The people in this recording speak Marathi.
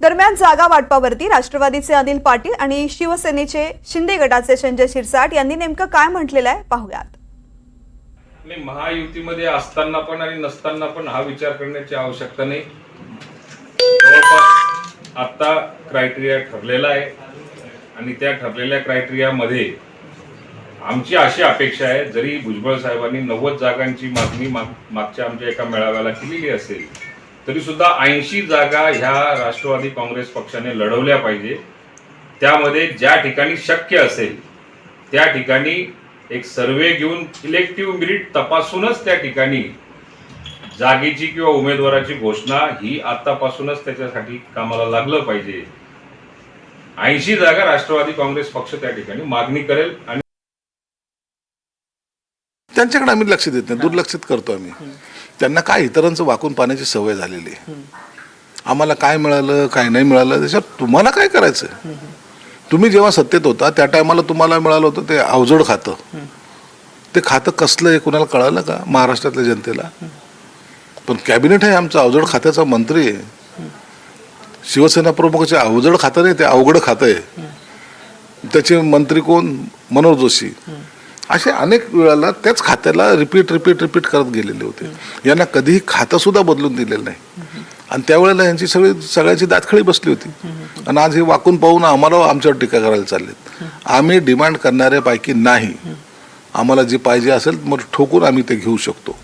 दरम्यान जागा वाटपावरती राष्ट्रवादीचे अनिल पाटील आणि शिवसेनेचे शिंदे गटाचे संजय शिरसाट यांनी नेमकं काय म्हटलेलं आहे पाहूयात. नाही महायुतीमध्ये असताना पण आणि नसताना पण हा विचार करण्याची आवश्यकता नाही. जवळपास आता क्रायटेरिया ठरलेला आहे आणि त्या ठरलेल्या क्रायटेरियामध्ये आमची अशी अपेक्षा आहे जरी भुजबळ साहेबांनी नव्वद जागांची मागणी माग मागच्या आमच्या एका मेळाव्याला केलेली असेल तरी सुद्धा ऐंशी जागा ह्या राष्ट्रवादी काँग्रेस पक्षाने लढवल्या पाहिजे. त्यामध्ये ज्या ठिकाणी शक्य असेल त्या ठिकाणी एक सर्वे घेऊन इलेक्टिव्ह मिरिट तपासूनच त्या ठिकाणी जागेची किंवा उमेदवाराची घोषणा ही आतापासूनच त्याच्यासाठी कामाला लागलं पाहिजे. ऐंशी जागा राष्ट्रवादी काँग्रेस पक्ष त्या ठिकाणी मागणी करेल आणि त्यांच्याकडे आम्ही लक्ष देत नाही. दुर्लक्षित करतो आम्ही. त्यांना काय इतरांचं वाकून पाहण्याची सवय झालेली आहे. आम्हाला काय मिळालं काय नाही मिळालं त्याच्यात तुम्हाला काय करायचं तुम्ही जेव्हा सत्तेत होता त्या टायमाला तुम्हाला मिळालं होतं ते अवजड खातं. ते खातं कसलं आहे कुणाला कळालं का? महाराष्ट्रातल्या जनतेला? पण कॅबिनेट आहे आमचं अवजड खात्याचा मंत्री आहे. शिवसेना प्रमुखाचे अवजड खातं नाही ते अवघड खातं आहे. त्याचे मंत्री कोण? मनोज जोशी. असे अनेक वेळाला त्याच खात्याला रिपीट रिपीट रिपीट करत गेलेले होते. यांना कधीही खातंसुद्धा बदलून दिलेलं नाही. आणि त्यावेळेला यांची सगळी सगळ्याची दातखळी बसली होती. आणि आज हे वाकून पाहून आम्हाला आमच्यावर टीका करायला चाललेत. आम्ही डिमांड करणाऱ्यापैकी नाही. आम्हाला जे पाहिजे असेल मग ठोकून आम्ही ते घेऊ शकतो.